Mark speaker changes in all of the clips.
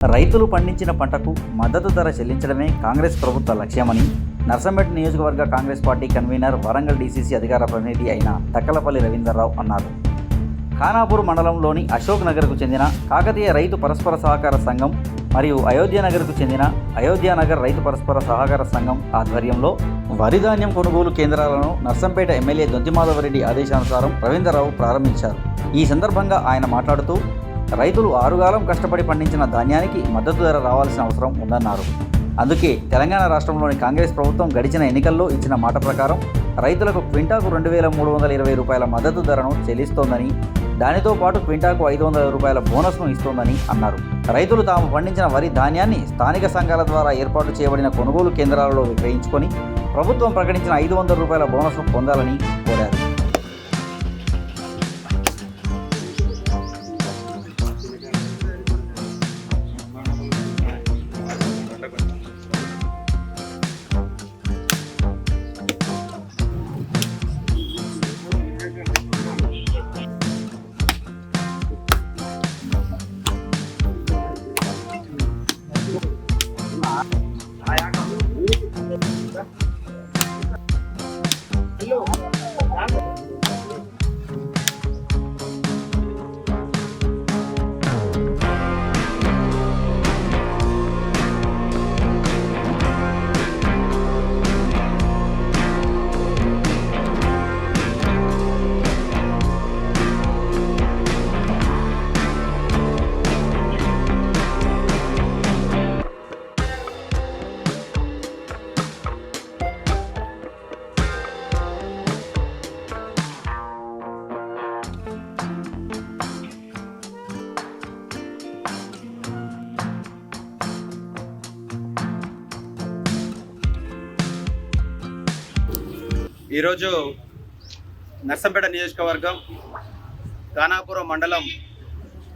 Speaker 1: రైతులు పండించిన పంటకు మద్దతు ధర చెల్లించడమే కాంగ్రెస్ ప్రభుత్వ లక్ష్యమని నర్సంపేట నియోజకవర్గ Congress party convener Warangal DCC అధికార ప్రతినిధి అయిన తక్కలపల్లి రవీందర్రావు అన్నారు. ఖానాపూర్ మండలంలోని అశోక్ నగర్కు చెందిన కాకతీయ రైతు పరస్పర సహకార సంఘం మరియు అయోధ్య నగర్కు చెందిన అయోధ్య నగర్ రైతు పరస్పర సహకార సంఘం ఆధ్వర్యంలో వరిధాన్యం కొనుగోలు కేంద్రాలను నర్సంపేట ఎమ్మెల్యే దొంతిమాధవరెడ్డి ఆదేశానుసారం రవీంద్రరావు ప్రారంభించారు. ఈ సందర్భంగా ఆయన మాట్లాడుతూ రైతులు ఆరుగాలం కష్టపడి పండించిన ధాన్యానికి మద్దతు ధర రావాల్సిన అవసరం ఉందన్నారు. అందుకే తెలంగాణ రాష్ట్రంలోని కాంగ్రెస్ ప్రభుత్వం గడిచిన ఎన్నికల్లో ఇచ్చిన మాట ప్రకారం రైతులకు క్వింటాకు రెండు వేల మూడు వందల ఇరవై రూపాయల మద్దతు ధరను చెల్లిస్తోందని దానితో పాటు క్వింటాకు ఐదు వందల రూపాయల బోనస్ను ఇస్తోందని అన్నారు. రైతులు తాము పండించిన వరి ధాన్యాన్ని స్థానిక సంఘాల ద్వారా ఏర్పాటు చేయబడిన కొనుగోలు కేంద్రాలలో విక్రయించుకొని ప్రభుత్వం ప్రకటించిన ఐదు వందల రూపాయల బోనస్ను పొందాలని కోరారు. Valeu!
Speaker 2: ఈరోజు నర్సంపేట నియోజకవర్గం ఖానాపురం మండలం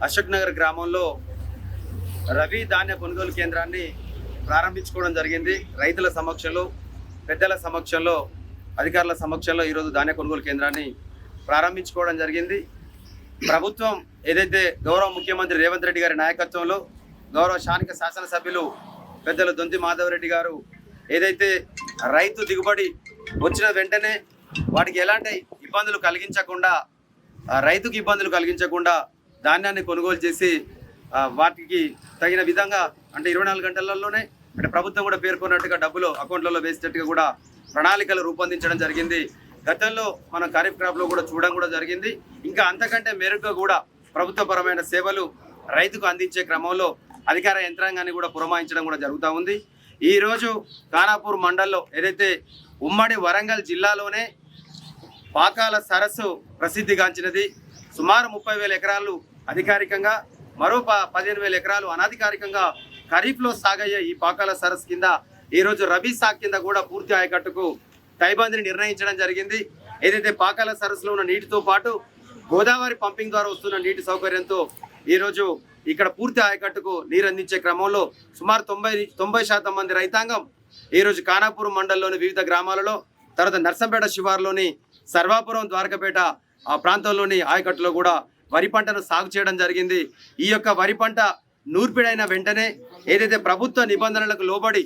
Speaker 2: అశోక్ నగర్ గ్రామంలో రవి ధాన్య కొనుగోలు కేంద్రాన్ని ప్రారంభించుకోవడం జరిగింది. రైతుల సమక్షంలో పెద్దల సమక్షంలో అధికారుల సమక్షంలో ఈరోజు ధాన్య కొనుగోలు కేంద్రాన్ని ప్రారంభించుకోవడం జరిగింది. ప్రభుత్వం ఏదైతే గౌరవ ముఖ్యమంత్రి రేవంత్ రెడ్డి గారి నాయకత్వంలో గౌరవ స్థానిక శాసనసభ్యులు పెద్దలు దొంతి మాధవరెడ్డి గారు ఏదైతే రైతు దిగుబడి వచ్చిన వెంటనే వాటికి ఎలాంటి ఇబ్బందులు కలిగించకుండా రైతుకు ఇబ్బందులు కలిగించకుండా ధాన్యాన్ని కొనుగోలు చేసి వాటికి తగిన విధంగా అంటే ఇరవై నాలుగు గంటలలోనే అంటే ప్రభుత్వం కూడా పేర్కొన్నట్టుగా డబ్బులు అకౌంట్లలో వేసేటట్టుగా కూడా ప్రణాళికలు రూపొందించడం జరిగింది. గతంలో మన ఖరీఫ్ క్రాప్లో కూడా చూడడం కూడా జరిగింది. ఇంకా అంతకంటే మెరుగ్గా కూడా ప్రభుత్వపరమైన సేవలు రైతుకు అందించే క్రమంలో అధికార యంత్రాంగాన్ని కూడా పురమాయించడం కూడా జరుగుతూ ఉంది. ఈరోజు ఖానాపూర్ మండల్లో ఏదైతే ఉమ్మడి వరంగల్ జిల్లాలోనే పాకాల సరస్సు ప్రసిద్ధిగాంచినది సుమారు ముప్పై వేల ఎకరాలు అధికారికంగా మరో ప పదిహేను వేల ఎకరాలు అనధికారికంగా ఖరీఫ్లో సాగయ్యే ఈ పాకాల సరస్సు కింద ఈరోజు రబీ సాగ్ కింద కూడా పూర్తి ఆయకట్టుకు టైబందిని నిర్ణయించడం జరిగింది. ఏదైతే పాకాల సరస్సులో ఉన్న నీటితో పాటు గోదావరి పంపింగ్ ద్వారా వస్తున్న నీటి సౌకర్యంతో ఈరోజు ఇక్కడ పూర్తి ఆయకట్టుకు నీరు అందించే క్రమంలో సుమారు తొంభై తొంభై శాతం మంది రైతాంగం ఈరోజు కానాపురం మండలంలోని వివిధ గ్రామాలలో తర్వాత నర్సంపేట శివారులోని సర్వాపురం ద్వారకపేట ఆ ప్రాంతంలోని ఆయకట్టులో కూడా వరి పంటను సాగు చేయడం జరిగింది. ఈ యొక్క వరి పంట నూర్పిడైన వెంటనే ఏదైతే ప్రభుత్వ నిబంధనలకు లోబడి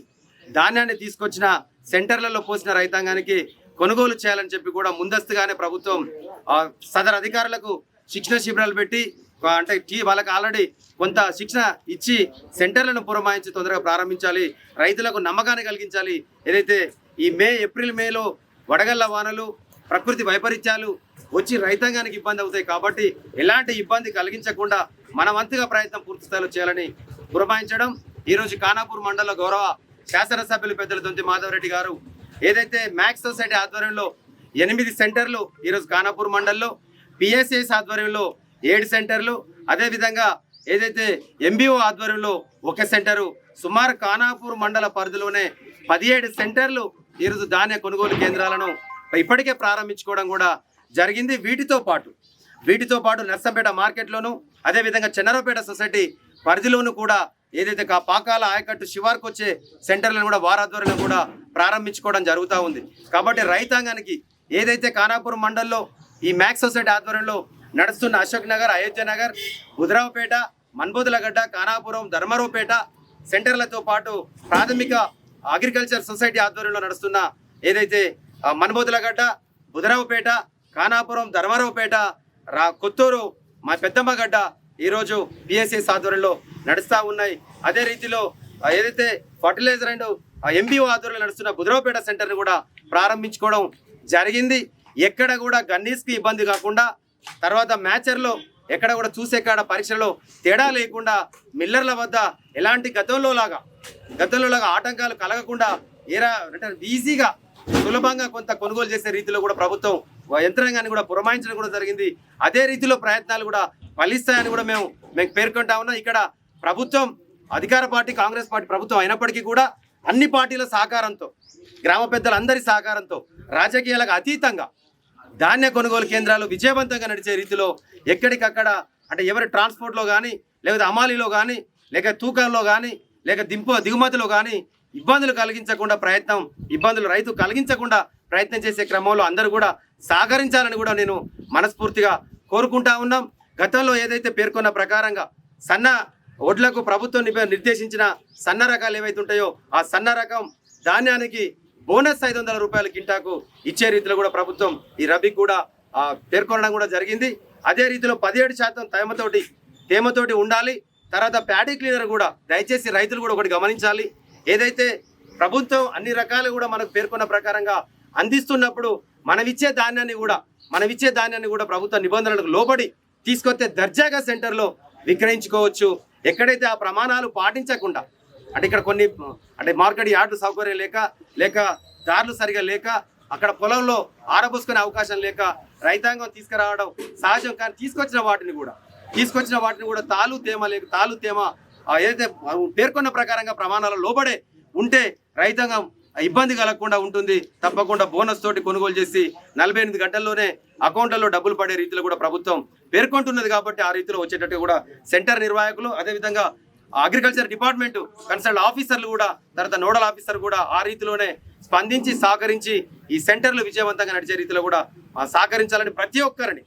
Speaker 2: ధాన్యాన్ని తీసుకొచ్చిన సెంటర్లలో పోసిన రైతాంగానికి కొనుగోలు చేయాలని చెప్పి కూడా ముందస్తుగానే ప్రభుత్వం ఆ, సదరు అధికారులకు శిక్షణ శిబిరాలు పెట్టి అంటే టీ- వాళ్ళకి ఆల్రెడీ కొంత శిక్షణ ఇచ్చి సెంటర్లను పురమాయించి తొందరగా ప్రారంభించాలి. రైతులకు నమ్మకాన్ని కలిగించాలి. ఏదైతే ఈ మే ఏప్రిల్ మేలో వడగళ్ళ వానలు ప్రకృతి వైపరీత్యాలు వచ్చి రైతాంగానికి ఇబ్బంది అవుతాయి కాబట్టి ఎలాంటి ఇబ్బంది కలిగించకుండా మన వంతుగా ప్రయత్నం పూర్తి స్థాయిలో చేయాలని పురమాయించడం. ఈరోజు ఖానాపూర్ మండల గౌరవ శాసనసభ్యులు పెద్దల దొంతి మాధవరెడ్డి గారు ఏదైతే మ్యాక్స్ సొసైటీ ఆధ్వర్యంలో ఎనిమిది సెంటర్లు ఈరోజు ఖానాపూర్ మండల్లో పిఎస్ఎస్ ఆధ్వర్యంలో ఏడు సెంటర్లు అదేవిధంగా ఏదైతే ఎంబీఓ ఆధ్వర్యంలో ఒక సెంటరు సుమారు ఖానాపూర్ మండల పరిధిలోనే పదిహేడు సెంటర్లు ఈరోజు ధాన్య కొనుగోలు కేంద్రాలను ఇప్పటికే ప్రారంభించుకోవడం కూడా జరిగింది. వీటితో పాటు వీటితో పాటు నర్సంపేట మార్కెట్లోను అదేవిధంగా చెన్నరపేట సొసైటీ పరిధిలోనూ కూడా ఏదైతే కా పాకాల ఆయకట్టు శివార్కు వచ్చే సెంటర్లను కూడా వారాధ్వర్యంలో కూడా ప్రారంభించుకోవడం జరుగుతూ ఉంది. కాబట్టి రైతాంగానికి ఏదైతే ఖానాపూర్ మండల్లో ఈ మ్యాక్స్ సొసైటీ ఆధ్వర్యంలో నడుస్తున్న అశోక్ నగర్ అయోధ్య నగర్ బుధరావుపేట మన్బోదులగడ్డ కానాపురం ధర్మరావుపేట సెంటర్లతో పాటు ప్రాథమిక అగ్రికల్చర్ సొసైటీ ఆధ్వర్యంలో నడుస్తున్న ఏదైతే మన్బోదులగడ్డ బుధరావుపేట కానాపురం ధర్మరావుపేట రా కొత్తూరు మా పెద్దమ్మగడ్డ ఈరోజు పిఎస్ఎస్ ఆధ్వర్యంలో నడుస్తూ ఉన్నాయి. అదే రీతిలో ఏదైతే ఫర్టిలైజర్ అండ్ ఎంబీఓ ఆధ్వర్యంలో నడుస్తున్న బుధరావుపేట సెంటర్ని కూడా ప్రారంభించుకోవడం జరిగింది. ఎక్కడ కూడా గన్నీస్కి ఇబ్బంది కాకుండా తర్వాత మ్యాచర్లో ఎక్కడ కూడా చూసే కాడ పరీక్షలో తేడా లేకుండా మిల్లర్ల వద్ద ఎలాంటి గతంలో లాగా గతంలో లాగా ఆటంకాలు కలగకుండా ఏరా అంటే ఈజీగా సులభంగా కొంత కొనుగోలు చేసే రీతిలో కూడా ప్రభుత్వం యంత్రాంగాన్ని కూడా పురమాయించడం కూడా జరిగింది. అదే రీతిలో ప్రయత్నాలు కూడా ఫలిస్తాయని కూడా మేము మేము పేర్కొంటా ఉన్నాం. ఇక్కడ ప్రభుత్వం అధికార పార్టీ కాంగ్రెస్ పార్టీ ప్రభుత్వం అయినప్పటికీ కూడా అన్ని పార్టీల సహకారంతో గ్రామ పెద్దలందరి సహకారంతో రాజకీయాలకు అతీతంగా ధాన్య కొనుగోలు కేంద్రాలు విజయవంతంగా నడిచే రీతిలో ఎక్కడికక్కడ అంటే ఎవరి ట్రాన్స్పోర్ట్లో కానీ లేకపోతే అమాలీలో కానీ లేక తూకాల్లో కానీ లేక దింపు దిగుమతిలో కానీ ఇబ్బందులు కలిగించకుండా ప్రయత్నం ఇబ్బందులు రైతు కలిగించకుండా ప్రయత్నం చేసే క్రమంలో అందరూ కూడా సహకరించాలని కూడా నేను మనస్ఫూర్తిగా కోరుకుంటా ఉన్నాం. గతంలో ఏదైతే పేర్కొన్న ప్రకారంగా సన్న ఒడ్లకు ప్రభుత్వం నిర్దేశించిన సన్న రకాలు ఏవైతే ఉంటాయో ఆ సన్న రకం ధాన్యానికి బోనస్ ఐదు వందల రూపాయల కింటాకు ఇచ్చే రీతిలో కూడా ప్రభుత్వం ఈ రబీ కూడా పేర్కొనడం కూడా జరిగింది. అదే రీతిలో పదిహేడు శాతం తేమతోటి తేమతోటి ఉండాలి. తర్వాత ప్యాడీ క్లీనర్ కూడా దయచేసి రైతులు కూడా ఒకటి గమనించాలి. ఏదైతే ప్రభుత్వం అన్ని రకాలు కూడా మనకు పేర్కొన్న ప్రకారంగా అందిస్తున్నప్పుడు మనమిచ్చే ధాన్యాన్ని కూడా మనమిచ్చే ధాన్యాన్ని కూడా ప్రభుత్వ నిబంధనలకు లోబడి తీసుకొస్తే దర్జాగా సెంటర్లో విక్రయించుకోవచ్చు. ఎక్కడైతే ఆ ప్రమాణాలు పాటించకుండా అంటే ఇక్కడ కొన్ని అంటే మార్కెట్ యార్డు సౌకర్యం లేక లేక దారులు సరిగా లేక అక్కడ పొలంలో ఆరబోసుకునే అవకాశం లేక రైతాంగం తీసుకురావడం సహజం. కానీ తీసుకొచ్చిన వాటిని కూడా తీసుకొచ్చిన వాటిని కూడా తాలు తేమ లేక తాలు తేమ ఏదైతే పేర్కొన్న ప్రకారంగా ప్రమాణాలు లోబడే ఉంటే రైతాంగం ఇబ్బంది కలగకుండా ఉంటుంది. తప్పకుండా బోనస్ తోటి కొనుగోలు చేసి నలభై ఎనిమిది గంటల్లోనే అకౌంట్లలో డబ్బులు పడే రీతిలో కూడా ప్రభుత్వం పేర్కొంటున్నది కాబట్టి ఆ రీతిలో వచ్చేటట్టు కూడా సెంటర్ నిర్వాహకులు అదేవిధంగా అగ్రికల్చర్ డిపార్ట్మెంట్ కన్సల్ట్ ఆఫీసర్లు కూడా తర్వాత నోడల్ ఆఫీసర్ కూడా ఆ రీతిలోనే స్పందించి సహకరించి ఈ సెంటర్లు విజయవంతంగా నడిచే రీతిలో కూడా సహకరించాలని ప్రతి ఒక్కరిని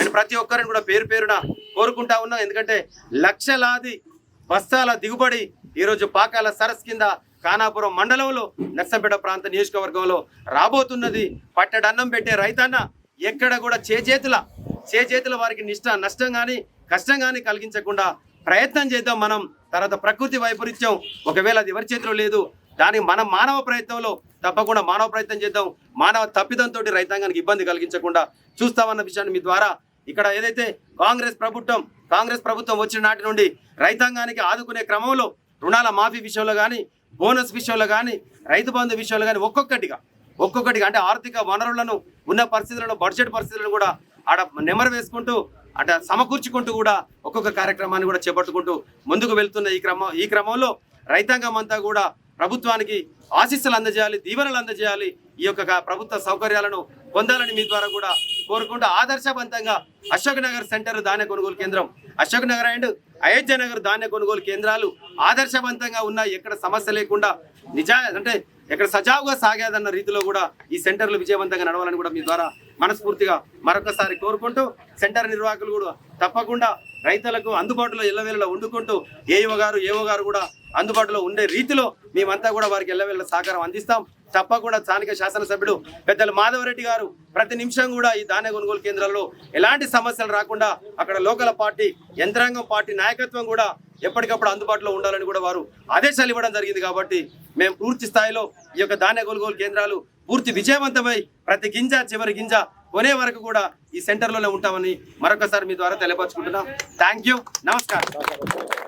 Speaker 2: అండ్ ప్రతి ఒక్కరిని కూడా పేరు పేరున కోరుకుంటా ఉన్నా. ఎందుకంటే లక్షలాది బస్తాల దిగుబడి ఈరోజు పాకాల సరస్ కింద కానాపురం మండలంలో నర్సంపేట ప్రాంత నియోజకవర్గంలో రాబోతున్నది. పట్టడన్నం పెట్టే రైతన్న ఎక్కడ కూడా చేజేతుల చేజేతుల వారికి నిష్ట నష్టం కానీ కష్టం కానీ కలిగించకుండా ప్రయత్నం చేద్దాం మనం. తర్వాత ప్రకృతి వైపరీత్యం ఒకవేళ అది ఎవరి చేతిలో లేదు దానికి మనం మానవ ప్రయత్నంలో తప్పకుండా మానవ ప్రయత్నం చేద్దాం. మానవ తప్పిదంతో రైతాంగానికి ఇబ్బంది కలిగించకుండా చూస్తామన్న విషయాన్ని మీ ద్వారా ఇక్కడ ఏదైతే కాంగ్రెస్ ప్రభుత్వం కాంగ్రెస్ ప్రభుత్వం వచ్చిన నాటి నుండి రైతాంగానికి ఆదుకునే క్రమంలో రుణాల మాఫీ విషయంలో కానీ బోనస్ విషయంలో కానీ రైతు బంధు విషయంలో కానీ ఒక్కొక్కటిగా ఒక్కొక్కటిగా అంటే ఆర్థిక వనరులను ఉన్న పరిస్థితులను బడ్జెట్ పరిస్థితులను కూడా ఆడ నెమరు వేసుకుంటూ అట సమకూర్చుకుంటూ కూడా ఒక్కొక్క కార్యక్రమాన్ని కూడా చేపట్టుకుంటూ ముందుకు వెళ్తున్న ఈ క్రమం ఈ క్రమంలో రైతాంగం అంతా కూడా ప్రభుత్వానికి ఆశీస్సులు అందజేయాలి దీవెనలు అందజేయాలి. ఈ యొక్క ప్రభుత్వ సౌకర్యాలను పొందాలని మీ ద్వారా కూడా కోరుకుంటూ ఆదర్శవంతంగా అశోక్ నగర్ సెంటర్ ధాన్య కొనుగోలు కేంద్రం అశోక్ నగర్ అండ్ అయోధ్య నగర్ ధాన్య కొనుగోలు కేంద్రాలు ఆదర్శవంతంగా ఉన్నాయి ఎక్కడ సమస్య లేకుండా నిజా అంటే ఎక్కడ సజావుగా సాగేదన్న రీతిలో కూడా ఈ సెంటర్లు విజయవంతంగా నడవాలని కూడా మీ ద్వారా మనస్ఫూర్తిగా మరొకసారి కోరుకుంటూ సెంటర్ నిర్వాహకులు కూడా తప్పకుండా రైతులకు అందుబాటులో ఎల్లవేళలా వండుకుంటూ ఏఓ గారు ఏఓ గారు కూడా అందుబాటులో ఉండే రీతిలో మేమంతా కూడా వారికి ఎల్లవేళ సహకారం అందిస్తాం. తప్పకుండా స్థానిక శాసనసభ్యుడు పెద్దలు మాధవరెడ్డి గారు ప్రతి నిమిషం కూడా ఈ ధాన్య కొనుగోలు కేంద్రాల్లో ఎలాంటి సమస్యలు రాకుండా అక్కడ లోకల్ పార్టీ యంత్రాంగం పార్టీ నాయకత్వం కూడా ఎప్పటికప్పుడు అందుబాటులో ఉండాలని కూడా వారు ఆదేశాలు ఇవ్వడం జరిగింది కాబట్టి మేము పూర్తి స్థాయిలో ఈ యొక్క ధాన్య కొనుగోలు కేంద్రాలు పూర్తి విజయవంతమై ప్రతి గింజ చివరి గింజ కొనే వరకు కూడా ఈ సెంటర్లోనే ఉంటామని మరొకసారి మీ ద్వారా తెలియపరచుకుంటున్నాం. థ్యాంక్ యూ నమస్కారం